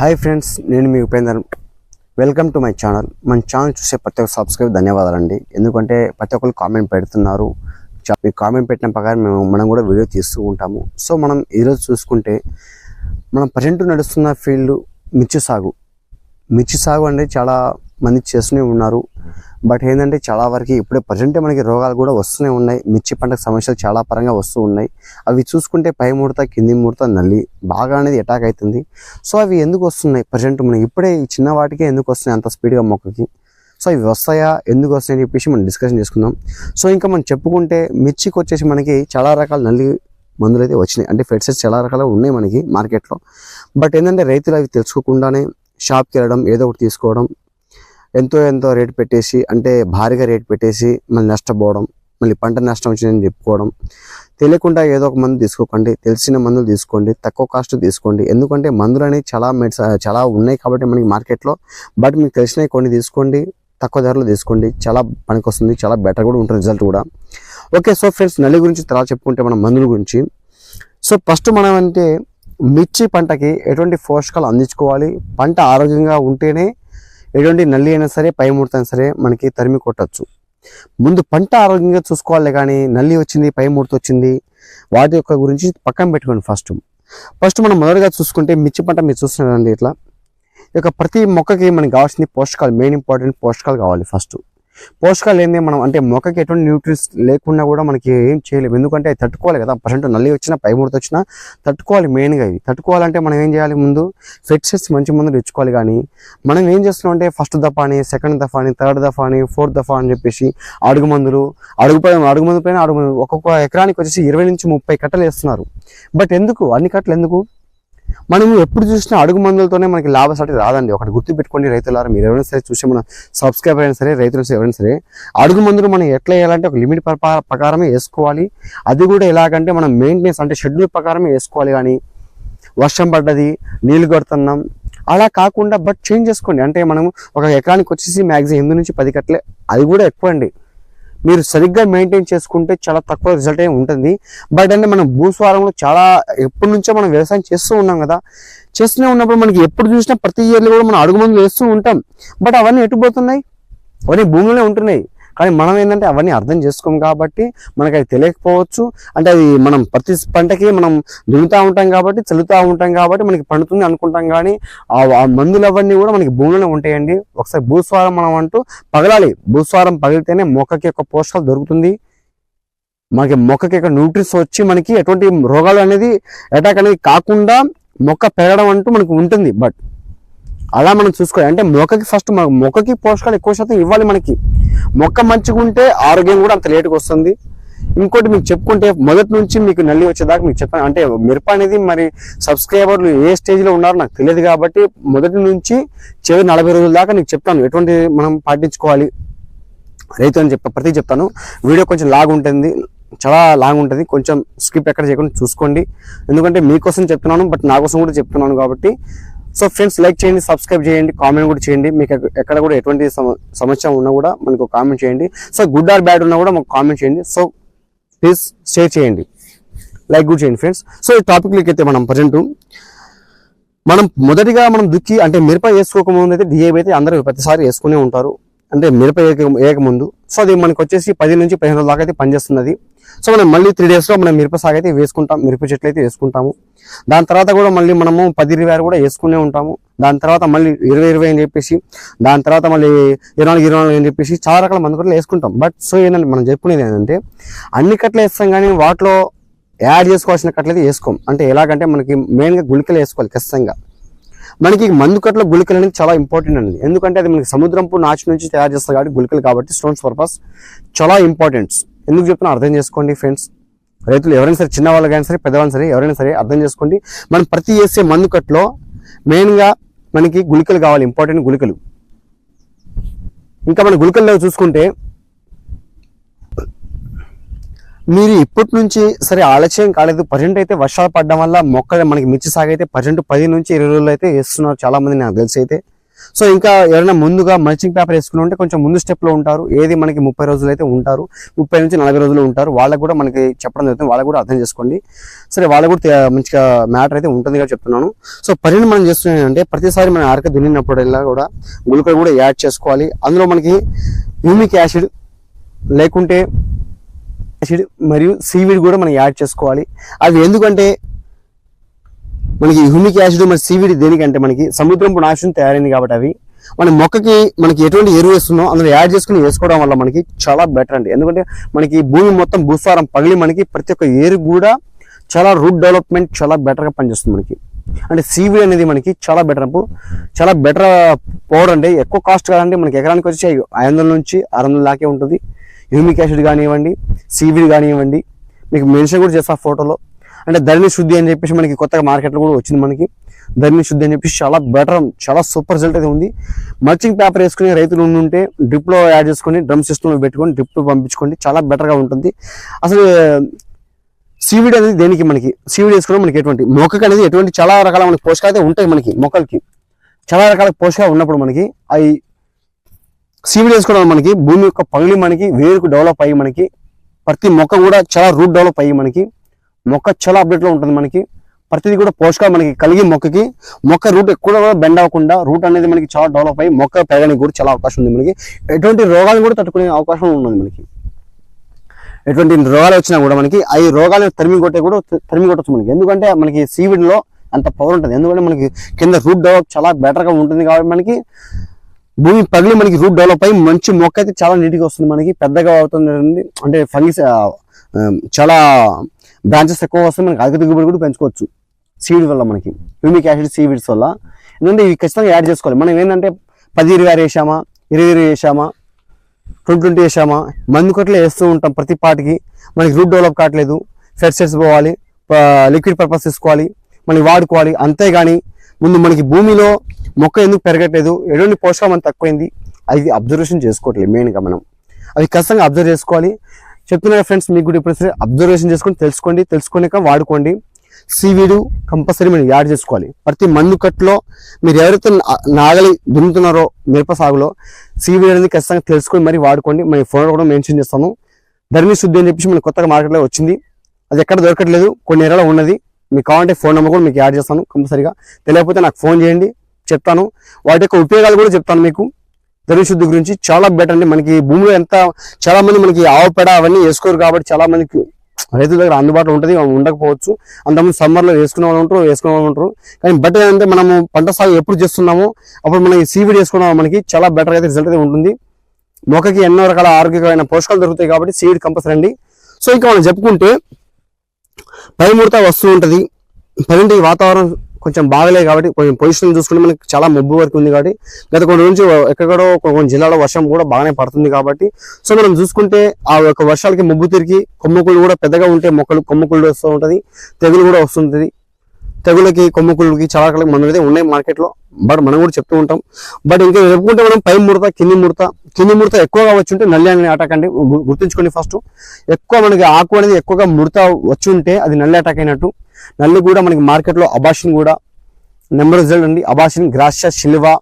Hi friends నేను మీ Upender. Welcome to my channel మన channel చూసే ప్రతి ఒక్క సబ్స్క్రైబ్ ధన్యవాదాలండి ఎందుకంటే ప్రతి ఒక్కరు కామెంట్ పెడుతున్నారు. చా- కామెంట్ పెట్టిన ప్రకారం మేము మనం కూడా వీడియో తీస్తూ ఉంటాము. సో మనం ఈరోజు చూసుకుంటే మనం ప్రజెంట్ నడుస్తున్న ఫీల్డ్ మిర్చి సాగు. మిర్చి సాగు అంటే చాలా మంది చేస్తూనే ఉన్నారు. బట్ ఏంటంటే చాలా వరకు ఇప్పుడే ప్రజెంటే మనకి రోగాలు కూడా వస్తూనే ఉన్నాయి. మిర్చి పంటకు సమస్యలు చాలా పరంగా వస్తూ ఉన్నాయి. అవి చూసుకుంటే పై ముడత కింది ముడత నల్లి బాగా అనేది అటాక్ అవుతుంది సో అవి ఎందుకు వస్తున్నాయి ప్రజెంట్ మనం ఇప్పుడే ఈ చిన్న వాటికే ఎందుకు వస్తున్నాయి అంత స్పీడ్గా మొక్కకి? సో అవి వస్తాయా? ఎందుకు వస్తాయని చెప్పేసి మనం డిస్కషన్ చేసుకుందాం. సో ఇంకా మనం చెప్పుకుంటే మిర్చికి వచ్చేసి మనకి చాలా రకాల నల్లి మందులు అయితే వచ్చినాయి. అంటే ఫెడ్సెట్స్ చాలా రకాలు ఉన్నాయి మనకి మార్కెట్లో బట్ ఏంటంటే రైతులు అవి తెలుసుకోకుండానే షాప్కి వెళ్ళడం ఏదో ఒకటి తీసుకోవడం ఎంతో ఎంతో రేటు పెట్టేసి అంటే భారీగా రేట్ పెట్టేసి మళ్ళీ నష్టపోవడం మళ్ళీ పంట నష్టం వచ్చిందని చెప్పుకోవడం. తెలియకుండా ఏదో ఒక మందు తీసుకోకండి తెలిసిన మందులు తీసుకోండి తక్కువ కాస్ట్ తీసుకోండి. ఎందుకంటే మందులు అనేవి చాలా మెడిస చాలా ఉన్నాయి కాబట్టి మనకి మార్కెట్లో. బట్ మీకు తెలిసినవి కొన్ని తీసుకోండి తక్కువ ధరలో తీసుకోండి చాలా పనికి వస్తుంది చాలా బెటర్ కూడా ఉంటుంది రిజల్ట్ కూడా. ఓకే సో ఫ్రెండ్స్ నల్లి గురించి తర్వాత చెప్పుకుంటే మనం మందుల గురించి. సో ఫస్ట్ మనం అంటే మిర్చి పంటకి ఎటువంటి పోషకాలు అందించుకోవాలి? పంట ఆరోగ్యంగా ఉంటేనే ఎటువంటి నల్లి అయినా సరే పై ముడత అయినా సరే మనకి తరిమి కొట్టచ్చు. ముందు పంట ఆరోగ్యంగా చూసుకోవాలి కానీ నల్లి వచ్చింది పై ముడత వచ్చింది వాటి యొక్క గురించి పక్కన పెట్టుకోండి ఫస్ట్ ఫస్ట్ మనం మొదటగా చూసుకుంటే మిర్చి పంట మీరు చూస్తున్నారండి ఇట్లా. ఈ యొక్క ప్రతి మొక్కకి మనకి కావాల్సింది పోషకాలు మెయిన్ ఇంపార్టెంట్ పోషకాలు కావాలి ఫస్ట్ పోషకాలు ఏంది? మనం అంటే మొక్కకి ఎటువంటి న్యూట్రియన్స్ లేకుండా కూడా మనకి ఏం చేయలేము. ఎందుకంటే అవి తట్టుకోవాలి కదా. ప్రజెంట్ నల్లి వచ్చినా పై వచ్చినా తట్టుకోవాలి మెయిన్గా ఇవి. తట్టుకోవాలంటే మనం ఏం చేయాలి ముందు? ఫెట్సెస్ మంచి మందులు తెచ్చుకోవాలి కానీ మనం ఏం చేస్తున్నాం అంటే ఫస్ట్ దఫా అని సెకండ్ దఫా అని థర్డ్ దఫా అని ఫోర్త్ దఫా అని చెప్పేసి అడుగు మందులు అడుగు అడుగు మందు పైన అడుగు ఒక్కొక్క ఎకరానికి వచ్చేసి ఇరవై నుంచి ముప్పై కట్టలు వేస్తున్నారు. బట్ ఎందుకు? అన్ని కట్టలు ఎందుకు? మనం ఎప్పుడు చూసినా అడుగు మందులతోనే మనకి లాభసాటి రాదండి. ఒకటి గుర్తుపెట్టుకోండి రైతులారా. మీరు ఎవరైనా సరే చూసి మన సబ్స్క్రైబర్ అయినా సరే రైతులు ఎవరైనా సరే అడుగు మందులు మనం ఎట్లా వేయాలంటే ఒక లిమిట్ ప్రకారమే వేసుకోవాలి. అది కూడా ఎలాగంటే మనం మెయింటెనెన్స్ అంటే షెడ్యూల్ ప్రకారమే వేసుకోవాలి కానీ వర్షం పడ్డది నీళ్ళు కొడుతున్నాం అలా కాకుండా బట్ చేంజ్ చేసుకోండి. అంటే మనం ఒక ఎకరానికి వచ్చేసి మ్యాక్సిమం ఎనిమిది నుంచి పది కట్లే అది కూడా ఎక్కువ అండి. మీరు సరిగ్గా మెయింటైన్ చేసుకుంటే చాలా తక్కువ రిజల్ట్ ఏ ఉంటుంది. బట్ అంటే మనం భూస్వారంలో చాలా ఎప్పటి నుంచో మనం వ్యవసాయం చేస్తూ ఉన్నాం కదా. చేస్తూనే ఉన్నప్పుడు మనకి ఎప్పుడు చూసినా ప్రతి ఇయర్లో కూడా మనం అడుగు మందులు వేస్తూ ఉంటాం. బట్ అవన్నీ ఎటుపోతున్నాయి అవన్నీ భూమిలోనే ఉంటున్నాయి. కానీ మనం ఏంటంటే అవన్నీ అర్థం చేసుకోం కాబట్టి మనకి అది తెలియకపోవచ్చు. అంటే అది మనం ప్రతి పంటకి మనం దున్నుతూ ఉంటాం కాబట్టి చల్లుతూ ఉంటాం కాబట్టి మనకి పండుతుంది అనుకుంటాం కానీ ఆ మందులు అవన్నీ కూడా మనకి భూమిలోనే ఉంటాయండి. ఒకసారి భూస్వారం మనం అంటూ పగలాలి. భూస్వారం పగిలితేనే మొక్కకి యొక్క పోషకాలు దొరుకుతుంది. మనకి మొక్కకి యొక్క న్యూట్రిస్ వచ్చి మనకి ఎటువంటి రోగాలు అనేది అటాక్ అనేది కాకుండా మొక్క పెరగడం అంటూ మనకు ఉంటుంది. బట్ అలా మనం చూసుకోవాలి. అంటే మొక్కకి ఫస్ట్ మొక్కకి పోషకాలు ఎక్కువ శాతం ఇవ్వాలి మనకి. మొక్క మంచిగా ఉంటే ఆరోగ్యం కూడా అంత లేటుగా వస్తుంది. ఇంకోటి మీకు చెప్పుకుంటే మొదటి నుంచి మీకు నల్లి వచ్చేదాకా మీకు చెప్పాను అంటే మిరప అనేది మరి సబ్స్క్రైబర్లు ఏ స్టేజ్లో ఉన్నారో నాకు తెలియదు కాబట్టి మొదటి నుంచి చివరి నలభై రోజుల దాకా నీకు చెప్తాను ఎటువంటి మనం పాటించుకోవాలి. రైతు అని చెప్ప ప్రతి చెప్తాను. వీడియో కొంచెం లాగ్ ఉంటుంది. చాలా లాంగ్ ఉంటుంది. కొంచెం స్కిప్ ఎక్కడ చేయకుండా చూసుకోండి. ఎందుకంటే మీకోసం చెప్తున్నాను బట్ నా కోసం కూడా చెప్తున్నాను కాబట్టి సో ఫ్రెండ్స్ లైక్ చేయండి సబ్స్క్రైబ్ చేయండి కామెంట్ కూడా చేయండి. మీకు ఎక్కడ కూడా ఎటువంటి సమ- సమస్య ఉన్నా కూడా మనకు కామెంట్ చేయండి. సో గుడ్ ఆర్ బ్యాడ్ ఉన్నా కూడా మాకు కామెంట్ చేయండి. సో ప్లీజ్ షేర్ చేయండి. లైక్ కూడా చేయండి ఫ్రెండ్స్ సో ఈ టాపిక్లోకి అయితే మనం ప్రజెంట్ మనం మొదటిగా మనం దుక్కి అంటే మిరప వేసుకోకముందు అయితే డిఏబి అయితే అందరూ ప్రతిసారి వేసుకునే ఉంటారు. అంటే మిరప వేయక వేయకముందు సో అది మనకు వచ్చేసి పది నుంచి పదిహేను రోజుల దాకా అయితే పనిచేస్తున్నది. సో మనం మళ్ళీ త్రీ డేస్లో మనం మిరప సాగు అయితే వేసుకుంటాం మిరప చెట్లు అయితే వేసుకుంటాము. దాని తర్వాత కూడా మళ్ళీ మనము పది ఇరవై ఆరు కూడా వేసుకునే ఉంటాము. దాని తర్వాత మళ్ళీ ఇరవై ఇరవై అని చెప్పేసి దాని తర్వాత మళ్ళీ ఇరవై నాలుగు ఇరవై నాలుగు అని చెప్పేసి చాలా రకాల మందు కూడా వేసుకుంటాం. బట్ సో ఏంటంటే మనం చెప్పుకునేది ఏంటంటే అన్ని కట్టలు వేస్తాం కానీ వాటిలో యాడ్ చేసుకోవాల్సిన కట్లయితే వేసుకోం. అంటే ఎలాగంటే మనకి మెయిన్గా గుళికలు వేసుకోవాలి ఖచ్చితంగా. మనకి మందుకట్లో గుళికలు అనేది చాలా ఇంపార్టెంట్ అనేది ఎందుకంటే అది మనకి సముద్రంపు నాచు నుంచి తయారు చేస్తారు కాబట్టి గుళికలు కాబట్టి స్టోన్స్ పర్పస్ చాలా ఇంపార్టెంట్స్ ఎందుకు చెప్తున్నా? అర్థం చేసుకోండి ఫ్రెండ్స్ రైతులు ఎవరైనా సరే చిన్నవాళ్ళు కానీ సరే పెద్దవాళ్ళు సరే ఎవరైనా సరే అర్థం చేసుకోండి. మనం ప్రతి వేసే మందుకట్లో మెయిన్గా మనకి గుళికలు కావాలి ఇంపార్టెంట్ గుళికలు. ఇంకా మన గుళికల్లో చూసుకుంటే మీరు ఇప్పటి నుంచి సరే ఆలస్యం కాలేదు ప్రజెంట్ అయితే వర్షాలు పడడం వల్ల మొక్కలు మనకి మిర్చి సాగు అయితే ప్రజెంట్ పది నుంచి ఇరవై రోజులు అయితే వేస్తున్నారు చాలా మంది నాకు తెలిసి అయితే. సో ఇంకా ఎవరైనా ముందుగా మల్చింగ్ పేపర్ వేసుకుని ఉంటే కొంచెం ముందు స్టెప్లో ఉంటారు ఏది మనకి ముప్పై రోజులు అయితే ఉంటారు ముప్పై నుంచి నలభై రోజులు ఉంటారు వాళ్ళకు కూడా మనకి చెప్పడం జరుగుతుంది వాళ్ళకు కూడా అర్థం చేసుకోండి. సరే వాళ్ళకు కూడా మంచిగా మ్యాటర్ అయితే ఉంటుంది కాబట్టి చెప్తున్నాను. సో పరిణామం మనం చేస్తున్నాం అంటే ప్రతిసారి మనం ఆరక దున్నినప్పుడల్లా కూడా గుళికలు కూడా యాడ్ చేసుకోవాలి. అందులో మనకి హ్యూమిక్ యాసిడ్ లేకుంటే యాసిడ్ మరియు సీవిడ్ కూడా మనం యాడ్ చేసుకోవాలి. అవి ఎందుకంటే మనకి హ్యూమిక్ యాసిడ్ మరి సీవిడ్ దేనికంటే మనకి సముద్రం నాశనం తయారైంది కాబట్టి అవి. మన మొక్కకి మనకి ఎటువంటి ఎరువు వేస్తుందో అందులో యాడ్ చేసుకుని వేసుకోవడం వల్ల మనకి చాలా బెటర్ అండి. ఎందుకంటే మనకి భూమి మొత్తం భూసారం పగిలి మనకి ప్రతి ఒక్క ఏరు కూడా చాలా రూట్ డెవలప్మెంట్ చాలా బెటర్గా పనిచేస్తుంది మనకి. అంటే సీవీడ్ అనేది మనకి చాలా బెటర్ అప్పు చాలా బెటర్ పౌడర్ అండి. ఎక్కువ కాస్ట్ కాదండి. మనకి ఎకరానికి వచ్చి ఐదు వందల నుంచి ఆరు వందల దాకే ఉంటుంది. హ్యూమిక్ యాసిడ్ కానివ్వండి సీవిడ్ కానివ్వండి మీకు మెన్షన్ కూడా చేస్తా ఫోటోలో. అంటే ధరణి శుద్ధి అని చెప్పేసి మనకి కొత్తగా మార్కెట్లో కూడా వచ్చింది మనకి. ధరణి శుద్ధి అని చెప్పేసి చాలా బెటర్ చాలా సూపర్ రిజల్ట్ అయితే ఉంది. మల్చింగ్ పేపర్ వేసుకుని రైతులు ఉంటే డ్రిప్లో యాడ్ చేసుకొని డ్రమ్ సిస్టంలో పెట్టుకొని డ్రిప్లో పంపించుకోండి చాలా బెటర్గా ఉంటుంది. అసలు సీవిడ్ అనేది దేనికి మనకి? సీవిడ్ వేసుకోవడం మనకి ఎటువంటి? మొక్కకి అనేది ఎటువంటి చాలా రకాల మనకి పోషకాలు అయితే ఉంటాయి మనకి మొక్కలకి. చాలా రకాల పోషకాలు ఉన్నప్పుడు మనకి అవి సీవిడ్ వేసుకోవడం మనకి భూమి యొక్క పగిలి మనకి వేరుకు డెవలప్ అయ్యి మనకి ప్రతి మొక్క కూడా చాలా రూట్ డెవలప్ అయ్యి మనకి మొక్క చాలా అప్డేట్లో ఉంటుంది మనకి ప్రతిదీ కూడా పోషకాలు మనకి కలిగి మొక్కకి మొక్క రూట్ ఎక్కువ కూడా బెండ్ అవ్వకుండా రూట్ అనేది మనకి చాలా డెవలప్ అయ్యి మొక్క పెరగడానికి కూడా చాలా అవకాశం ఉంది మనకి. ఎటువంటి రోగాలు కూడా తట్టుకునే అవకాశం ఉన్నది మనకి. ఎటువంటి రోగాలు వచ్చినా కూడా మనకి ఈ రోగాలను తరిమి కొట్టే కూడా తరిమి కొట్టచ్చు మనకి. ఎందుకంటే మనకి సీవిడ్లో అంత పవర్ ఉంటుంది. ఎందుకంటే మనకి కింద రూట్ డెవలప్ చాలా బెటర్గా ఉంటుంది కాబట్టి మనకి భూమి పగిలి మనకి రూట్ డెవలప్ అయ్యి మంచి మొక్క అయితే చాలా నీట్గా వస్తుంది మనకి పెద్దగా అవుతుంది అంటే ఫంగిస్ చాలా బ్రాంచెస్ ఎక్కువ వస్తాయి మనకి అధిక దిగుబడి కూడా పెంచుకోవచ్చు సీడ్ వల్ల మనకి. హ్యూమిక్ యాసిడ్ సీవిడ్స్ వల్ల. ఎందుకంటే ఇవి ఖచ్చితంగా యాడ్ చేసుకోవాలి. మనం ఏంటంటే పది ఇరవై ఆరు వేసామా ఇరవై ఇరవై వేసామా ట్వంటీ ట్వంటీ వేసామా మందు కొట్లే వేస్తూ ఉంటాం ప్రతి పాటికి. మనకి రూట్ డెవలప్ కావట్లేదు. ఫెర్సెట్స్ పోవాలి లిక్విడ్ పర్పస్ తీసుకోవాలి మనకి వాడుకోవాలి. అంతేగాని ముందు మనకి భూమిలో మొక్క ఎందుకు పెరగట్లేదు? ఎటువంటి పోషకం మనకు తక్కువైంది? అది అబ్జర్వేషన్ చేసుకోవట్లేదు మెయిన్గా మనం. అవి ఖచ్చితంగా అబ్జర్వ్ చేసుకోవాలి. చెప్తున్నారు ఫ్రెండ్స్ మీకు కూడా ఇప్పుడు సరే అబ్జర్వేషన్ చేసుకొని తెలుసుకోండి తెలుసుకునేక వాడుకోండి. సీవీడు కంపల్సరీ మీరు యాడ్ చేసుకోవాలి. ప్రతి మందు కట్లో మీరు ఎవరైతే నాగలి దున్నుతున్నారో మిరప సాగులో సీవీడ్ అనేది ఖచ్చితంగా తెలుసుకొని మరి వాడుకోండి. మన ఫోన్ కూడా మెన్షన్ చేస్తాను ధరణి శుద్ధి అని చెప్పేసి మన కొత్తగా మార్కెట్లో వచ్చింది. అది ఎక్కడ దొరకట్లేదు కొన్ని ఏరియాలో ఉన్నది. మీకు కావాలంటే ఫోన్ నెంబర్ కూడా మీకు యాడ్ చేస్తాను కంపల్సరీగా. తెలియకపోతే నాకు ఫోన్ చేయండి. చెప్తాను. వాటి యొక్క ఉపయోగాలు కూడా చెప్తాను మీకు. ధరణి శుద్ధి గురించి చాలా బెటర్ అండి మనకి భూమిలో ఎంత చాలా మంది మనకి ఆవు పేడ అవన్నీ వేసుకోరు కాబట్టి చాలా మందికి రైతుల దగ్గర అందుబాటులో ఉంటుంది ఉండకపోవచ్చు. అంతమంది సమ్మర్లో వేసుకునే వాళ్ళు ఉంటారు వేసుకునే వాళ్ళు ఉంటారు. కానీ బట్ ఏంటంటే మనము పంట సాగు ఎప్పుడు చేస్తున్నామో అప్పుడు మనకి సీవీడ్ వేసుకున్న మనకి చాలా బెటర్ అయితే రిజల్ట్ అయితే ఉంటుంది. మొక్కకి ఎన్నో రకాల ఆరోగ్యకరమైన పోషకాలు దొరుకుతాయి కాబట్టి సీడ్ కంపల్సరీ అండి. సో ఇంకా మనం చెప్పుకుంటే పై ముడత వస్తూ ఉంటుంది. పన్నెండు వాతావరణం కొంచెం బాగలేదు కాబట్టి కొంచెం పొజిషన్ చూసుకుంటే మనకి చాలా మబ్బు వరకు ఉంది కాబట్టి గత కొన్ని నుంచి ఎక్కడో కొన్ని జిల్లాలో వర్షం కూడా బాగానే పడుతుంది కాబట్టి సో మనం చూసుకుంటే ఆ యొక్క వర్షాలకి మబ్బు తిరిగి కొమ్మకుళ్ళు కూడా పెద్దగా ఉంటే మొక్కలు కొమ్మకుళ్ళు వస్తూ ఉంటుంది తెగులు కూడా వస్తుంటుంది. తెగులకి కొమ్మకుళ్ళకి చాలా రకాల మందులు అయితే ఉన్నాయి మార్కెట్లో బట్ మనం కూడా చెప్తూ ఉంటాం. బట్ ఇంకా చెప్పుకుంటే మనం పై ముడత కింది ముడత కింది ముడత ఎక్కువగా వచ్చి ఉంటే నల్లి అనే అటాక్ అండి గుర్తుంచుకోండి ఫస్ట్ ఎక్కువ మనకి ఆకు అనేది ఎక్కువగా ముడత వచ్చి ఉంటే అది నల్లి అటాక్ అయినట్టు. నల్లి కూడా మనకి మార్కెట్లో అబాషన్ కూడా నెంబర్ రిజల్ట్ అండి. అబాషన్ గ్రాషియా శిల్వా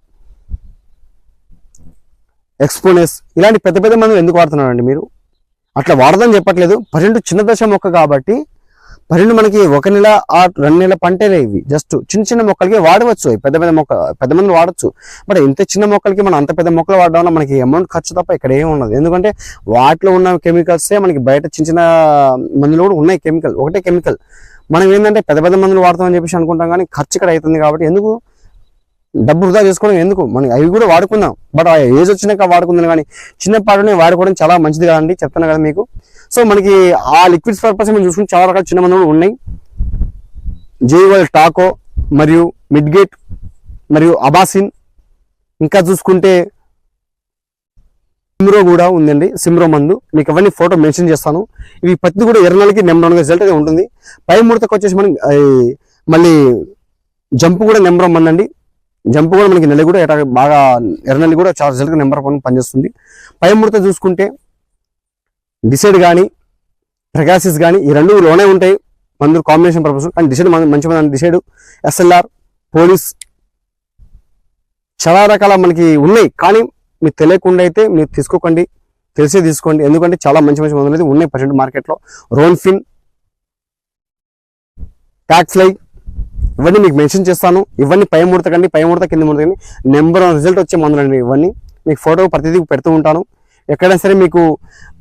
ఎక్స్పోనెస్ ఇలాంటి పెద్ద పెద్ద మందులు ఎందుకు వాడుతున్నారండి మీరు? అట్లా వాడదని చెప్పట్లేదు. పన్నెండు చిన్న దశ మొక్క కాబట్టి పన్నెండు మనకి ఒక నెల ఆ రెండు నెలల పంటలే ఇవి. జస్ట్ చిన్న చిన్న మొక్కలకి వాడవచ్చు. పెద్ద పెద్ద మొక్క పెద్ద మంది వాడచ్చు. బట్ ఇంత చిన్న మొక్కలకి మనం అంత పెద్ద మొక్కలు వాడడం వల్ల మనకి అమౌంట్ ఖర్చు తప్ప ఇక్కడ ఏమి ఉండదు. ఎందుకంటే వాటిలో ఉన్న కెమికల్సే మనకి బయట చిన్న చిన్న మందులు కూడా ఉన్నాయి. కెమికల్ ఒకటే కెమికల్. మనం ఏంటంటే పెద్ద పెద్ద మందులు వాడతామని చెప్పేసి అనుకుంటాం కానీ ఖర్చు ఇక్కడ అవుతుంది కాబట్టి ఎందుకు? డబ్బు వృధా చేసుకోవడం ఎందుకు? మనం అవి కూడా వాడుకుందాం. బట్ ఆ ఏజ్ వచ్చినాక వాడుకుందాం కానీ చిన్నపాటునే వాడుకోవడం చాలా మంచిది కదండి. చెప్తాను కదా మీకు. సో మనకి ఆ లిక్విడ్స్ పర్పస్ మనం చూసుకుని చాలా రకాల చిన్న మందులు ఉన్నాయి. జేవల్ టాకో మరియు మిడ్గేట్ మరియు అబాసిన్ ఇంకా చూసుకుంటే సిమ్రో కూడా ఉందండి సిమ్రో మందు. మీకు అవన్నీ ఫోటో మెన్షన్ చేస్తాను. ఇవి పత్తి కూడా ఎర్ర నెంబర్ వన్ రిజల్ట్ ఉంటుంది. పై ముడతకు వచ్చేసి మనం మళ్ళీ జంప్ కూడా నెంబర్ వన్ అండి జంప్ కూడా మనకి నెల కూడా బాగా ఎర్రనల్లి కూడా చాలా రిజల్ట్ నెంబర్ వన్ పనిచేస్తుంది. పై ముడత చూసుకుంటే డిసైడ్ కానీ ప్రకాసిస్ కానీ ఈ రెండు లోనే ఉంటాయి. మందులు కాంబినేషన్ పర్పస్ కానీ డిసైడ్ మంచి మంది డిసైడ్. ఎస్ఎల్ఆర్ పోలీస్ చాలా రకాల మనకి ఉన్నాయి. కానీ మీకు తెలియకుండా అయితే మీరు తీసుకోకండి తెలిసే తీసుకోండి. ఎందుకంటే చాలా మంచి మంచి మందులు అయితే ఉన్నాయి ప్రజెంట్ మార్కెట్లో. రోన్ఫిన్ ప్యాక్ ఫ్లై ఇవన్నీ మీకు మెన్షన్ చేస్తాను. ఇవన్నీ పై ముడత కండి పై ముడత కింద ముడత కండి. నెంబర్ వన్ రిజల్ట్ వచ్చే మందులు అండి ఇవన్నీ. మీకు ఫోటో ప్రతిదీ పెడుతూ ఉంటాను. ఎక్కడైనా సరే మీకు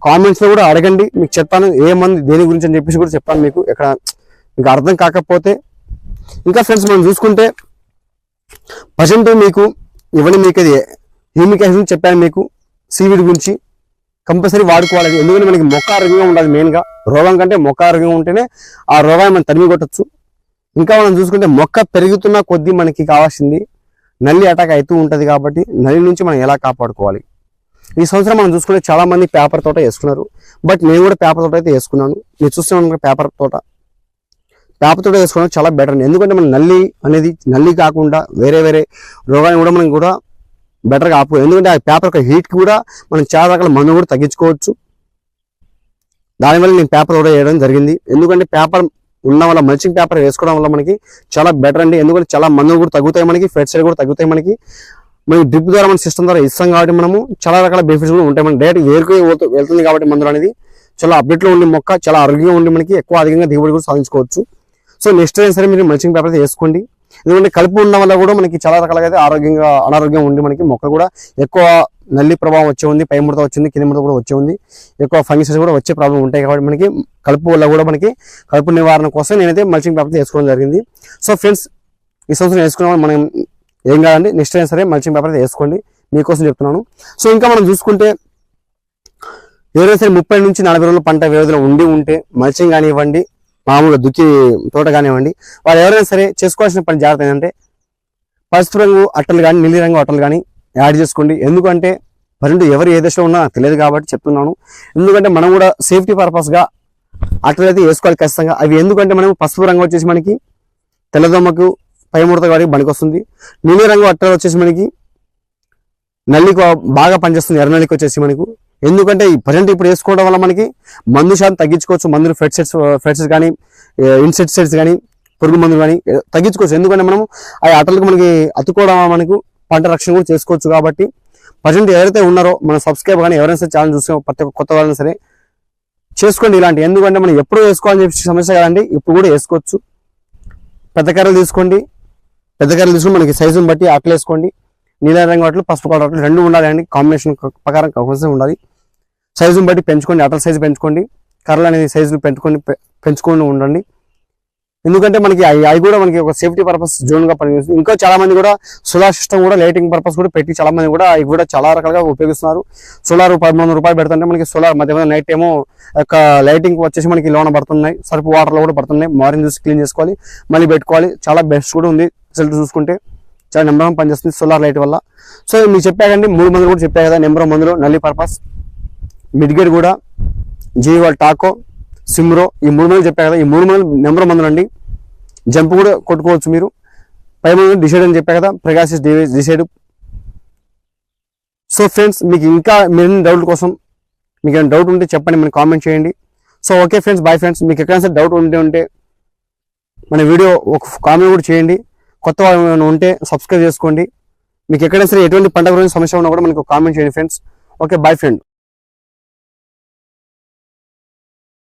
కామెంట్స్లో కూడా అడగండి. మీకు చెప్తాను ఏ మంది దేని గురించి అని చెప్పేసి కూడా చెప్తాను మీకు. ఎక్కడ మీకు అర్థం కాకపోతే ఇంకా ఫ్రెండ్స్ మనం చూసుకుంటే ప్రజెంట్ మీకు ఇవన్నీ మీకు అది చెప్పాను మీకు సీవిడ్ గురించి. కంపల్సరీ వాడుకోవాలి. ఎందుకంటే మనకి మొక్క ఆరోగ్యంగా ఉండాలి మెయిన్గా రోగం కంటే మొక్క ఆరోగ్యంగా ఉంటేనే ఆ రోగాన్ని మనం తరిమి కొట్టచ్చు. ఇంకా మనం చూసుకుంటే మొక్క పెరుగుతున్న కొద్దీ మనకి కావాల్సింది నల్లి అటాక్ అవుతూ ఉంటుంది కాబట్టి నల్లి నుంచి మనం ఎలా కాపాడుకోవాలి? ఈ సంవత్సరం మనం చూసుకుంటే చాలామంది పేపర్ తోట వేసుకున్నారు. బట్ నేను కూడా పేపర్ తోట అయితే వేసుకున్నాను. మీరు చూస్తున్నాను పేపర్ తోట. పేపర్ తోట వేసుకోవడం చాలా బెటర్. ఎందుకంటే మనం నల్లి అనేది నల్లి కాకుండా వేరే వేరే రోగాన్ని కూడా మనం కూడా బెటర్గా ఆపు. ఎందుకంటే ఆ పేపర్ యొక్క హీట్ కూడా మనం చాలా రకాల మందు కూడా తగ్గించుకోవచ్చు. దానివల్ల నేను పేపర్ కూడా వేయడం జరిగింది. ఎందుకంటే పేపర్ ఉన్న వల్ల మల్చింగ్ పేపర్ వేసుకోవడం వల్ల మనకి చాలా బెటర్ అండి. ఎందుకంటే చాలా మందులు కూడా తగ్గుతాయి మనకి ఫెడ్సైడ్ కూడా తగ్గుతాయి మనకి. మనకి డ్రిప్ ద్వారా మన సిస్టమ్ ద్వారా ఇస్తాం కాబట్టి మనము చాలా రకాల బెనిఫిట్స్ కూడా ఉంటాయి. మనకి డైరెక్ట్ ఏరుకు వెళ్తుంది కాబట్టి మందులు అనేది చాలా అప్డేట్లో ఉండే మొక్క చాలా ఆరోగ్యంగా ఉండి మనకి ఎక్కువ అధికంగా దిగుబడి కూడా సాధించుకోవచ్చు. సో నెక్స్ట్ అయినా సరే మీరు మల్చింగ్ పేపర్ వేసుకోండి. ఎందుకంటే కలుపు ఉండడం వల్ల కూడా మనకి చాలా రకాలుగా అయితే ఆరోగ్యంగా అనారోగ్యం ఉండి మనకి మొక్క కూడా ఎక్కువ నల్లి ప్రభావం వచ్చే ఉంది పై ముడత వచ్చింది కింది ముడత కూడా వచ్చే ఉంది. ఎక్కువ ఫంగిసెస్ కూడా వచ్చే ప్రాబ్లం ఉంటాయి కాబట్టి మనకి కలుపు వల్ల కూడా మనకి కలుపు నివారణ కోసం నేనైతే మల్చింగ్ పేపర్ వేసుకోవడం జరిగింది. సో ఫ్రెండ్స్ ఈ సంవత్సరం వేసుకున్నాం మనం ఏం కాదండి నెక్స్ట్ అయినా సరే మల్చింగ్ పేపర్ అయితే వేసుకోండి. మీకోసం చెప్తున్నాను. సో ఇంకా మనం చూసుకుంటే ఎవరైనా సరే ముప్పై నుంచి నలభై రోజుల పంట వ్యవధిలో ఉండి ఉంటే మల్చింగ్ కానివ్వండి మామూలుగా దుక్కి తోట కానివ్వండి వాళ్ళు ఎవరైనా సరే చేసుకోవాల్సిన పని జాగ్రత్త ఏంటంటే పసుపు రంగు అట్టలు కానీ నీలి రంగు అట్టలు కానీ యాడ్ చేసుకోండి. ఎందుకంటే ప్రజెంట్ ఎవరు ఏ దశలో ఉన్నా తెలియదు కాబట్టి చెప్తున్నాను. ఎందుకంటే మనం కూడా సేఫ్టీ పర్పస్గా అట్టలు అయితే వేసుకోవాలి ఖచ్చితంగా. అవి ఎందుకంటే మనం పసుపు రంగు వచ్చేసి మనకి తెల్లదొమ్మకు పై ముడత వాడికి పనికొస్తుంది. నీలి రంగు అట్టలు వచ్చేసి మనకి నల్లికి బాగా పనిచేస్తుంది. ఎర్ర నల్లికి వచ్చేసి మనకు ఎందుకంటే ఈ ప్రజెంట్ ఇప్పుడు వేసుకోవడం వల్ల మనకి మందు శాతం తగ్గించుకోవచ్చు. మందులు ఫెడ్సెట్స్ ఫెడ్సెట్స్ uh, కానీ uh, ఇన్సెక్టిసైడ్స్ కానీ పురుగు మందులు కానీ uh, తగ్గించుకోవచ్చు. ఎందుకంటే మనం ఆ ఆటలకు మనకి అతుకోవడం మనకు పంట రక్షణ కూడా చేసుకోవచ్చు కాబట్టి ప్రజెంట్ ఎవరైతే ఉన్నారో మన సబ్స్క్రైబ్ కానీ ఎవరైనా సరే ఛానల్ చూసే ప్రతి ఒక్క కొత్త వాళ్ళని సరే చేసుకోండి ఇలాంటి ఎందుకంటే మనం ఎప్పుడు వేసుకోవాలని చెప్పి సమస్య కదండి ఇప్పుడు కూడా వేసుకోవచ్చు. పెద్ద కర్రలు తీసుకోండి. పెద్ద కర్రలు తీసుకుని మనకి సైజుని బట్టి ఆటలు వేసుకోండి. నీలం రంగు అట్లు పసుపు కలర్ అట్లు రెండు ఉండాలి అండి. కాంబినేషన్ ప్రకారం కంపల్సరీ ఉండాలి. సైజుని బట్టి పెంచుకోండి అటల్ సైజు పెంచుకోండి కర్రలు అనేది సైజులు పెంచుకొని పె- పెంచుకొని ఉండండి. ఎందుకంటే మనకి అవి అవి కూడా మనకి ఒక సేఫ్టీ పర్పస్ జోన్గా పనిచేస్తుంది. ఇంకా చాలా మంది కూడా సోలార్ సిస్టమ్ కూడా లైటింగ్ పర్పస్ కూడా పెట్టి చాలా మంది కూడా అవి కూడా చాలా రకాలుగా ఉపయోగిస్తున్నారు. సోలార్ పదమూడు రూపాయలు పెడుతుంటే మనకి సోలార్ మధ్య మధ్య నైట్ ఏమో యొక్క లైటింగ్ వచ్చేసి మనకి లోన పడుతున్నాయి. సర్ఫ్ వాటర్లో కూడా పడుతున్నాయి. మార్నింగ్ చూసి క్లీన్ చేసుకోవాలి మళ్ళీ పెట్టుకోవాలి. చాలా బెస్ట్ కూడా ఉంది రిజల్ట్ చూసుకుంటే. చాలా నెంబర్ వన్ పనిచేస్తుంది సోలార్ లైట్ వల్ల. సో మీకు చెప్పాకండి మూడు మందులు కూడా చెప్పా కదా నెంబర్ మందులు నల్లి పర్పస్. మిడ్గేట్ కూడా జీవాల్ టాకో సిమ్రో ఈ మూడు మందులు చెప్పా కదా ఈ మూడు మంది నెంబర్ మందులండి జంప్ కూడా కొట్టుకోవచ్చు మీరు. పై మంది డిసైడ్ అని చెప్పా కదా ప్రకాశిస్ డిసైడ్. సో ఫ్రెండ్స్ మీకు ఇంకా మీరు డౌట్ కోసం మీకు ఏమైనా డౌట్ ఉంటే చెప్పండి మనకి కామెంట్ చేయండి. So okay friends bye friends మీకు ఎక్కడైనా సరే డౌట్ ఉంటే ఉంటే మన వీడియో ఒక కామెంట్ కూడా చేయండి. కొత్త వాళ్ళు ఏమైనా ఉంటే సబ్స్క్రైబ్ చేసుకోండి. మీకు ఎక్కడైనా సరే ఎటువంటి పంట గురించి సమస్య ఉన్నా కూడా మనకు కామెంట్ చేయండి ఫ్రెండ్స్. Okay boy friend.